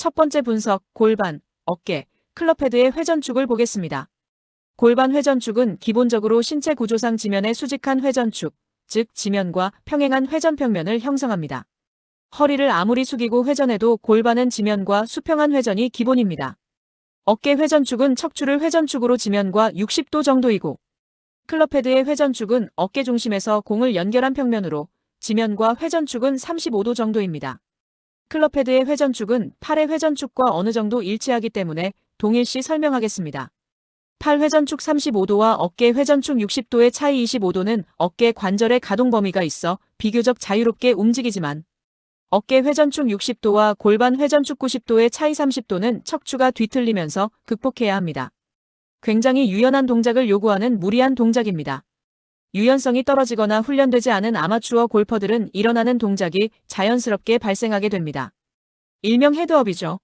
첫 번째 분석, 골반, 어깨, 클럽헤드의 회전축을 보겠습니다. 골반 회전축은 기본적으로 신체 구조상 지면의 수직한 회전축, 즉 지면과 평행한 회전평면을 형성합니다. 허리를 아무리 숙이고 회전해도 골반은 지면과 수평한 회전이 기본입니다. 어깨 회전축은 척추를 회전축으로 지면과 60도 정도이고 클럽헤드의 회전축은 어깨 중심에서 공을 연결한 평면으로 지면과 회전축은 35도 정도입니다. 클럽헤드의 회전축은 팔의 회전축과 어느 정도 일치하기 때문에 동일시 설명하겠습니다. 팔 회전축 35도와 어깨 회전축 60도의 차이 25도는 어깨 관절의 가동 범위가 있어 비교적 자유롭게 움직이지만 어깨 회전축 60도와 골반 회전축 90도의 차이 30도는 척추가 뒤틀리면서 극복해야 합니다. 굉장히 유연한 동작을 요구하는 무리한 동작입니다. 유연성이 떨어지거나 훈련되지 않은 아마추어 골퍼들은 일어나는 동작이 자연스럽게 발생하게 됩니다. 일명 헤드업이죠.